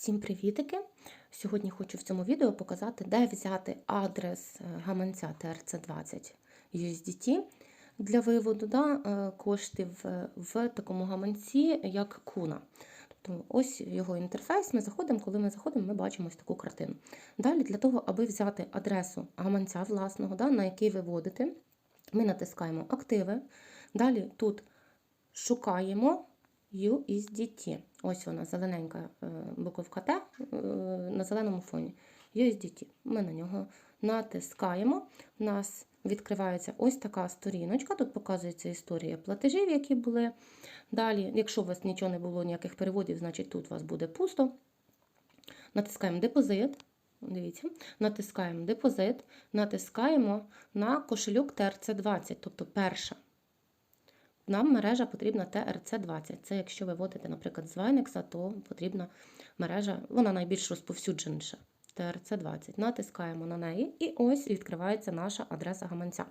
Всім привітики! Сьогодні хочу в цьому відео показати, де взяти адрес е, гаманця TRC20 USDT для виводу да, е, коштів е, в такому гаманці, як Куна. Тобто ось його інтерфейс. Ми заходимо, коли ми заходимо, ми бачимо ось таку картину. Далі, для того, аби взяти адресу гаманця власного, да, на який виводити, ми натискаємо активи. Далі тут шукаємо USDT. Ось вона, зелененька е, буковка Т е, на зеленому фоні. USDT. Ми на нього натискаємо. У нас відкривається ось така сторіночка. Тут показується історія платежів, які були. Далі, якщо у вас нічого не було, ніяких переводів, значить тут у вас буде пусто. Натискаємо депозит. Дивіться, натискаємо депозит, натискаємо на кошельок TRC20, тобто перша. Нам мережа потрібна TRC20. Це якщо ви вводите, наприклад, з Vinex, то потрібна мережа, вона найбільш розповсюдженіша. TRC20. Натискаємо на неї, і ось відкривається наша адреса гаманця.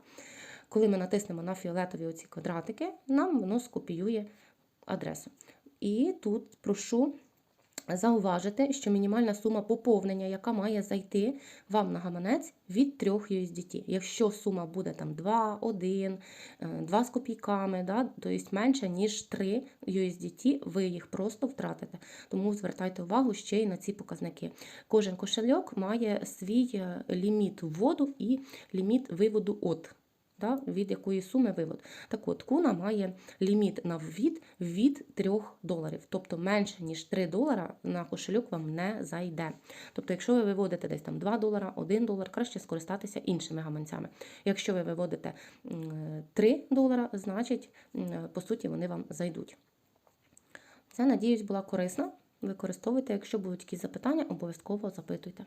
Коли ми натиснемо на фіолетові оці квадратики, нам воно скопіює адресу. І тут прошу зауважити, що мінімальна сума поповнення, яка має зайти вам на гаманець від 3 USDT. Якщо сума буде там 2, 1, 2 з копійками, да, тобто менше, ніж 3 USDT, ви їх просто втратите. Тому звертайте увагу ще й на ці показники. Кожен кошельок має свій е, ліміт вводу і ліміт виводу от да, від якої суми вивод. Так от, куна має ліміт на ввід від 3 доларів, тобто менше, ніж 3 долара на кошельок вам не зайде. Тобто, якщо ви виводите десь там 2 долара, 1 долар, краще скористатися іншими гаманцями. Якщо ви виводите 3 долара, значить, по суті, вони вам зайдуть. Це, надіюсь, була корисна. Використовуйте, якщо будуть якісь запитання, обов'язково запитуйте.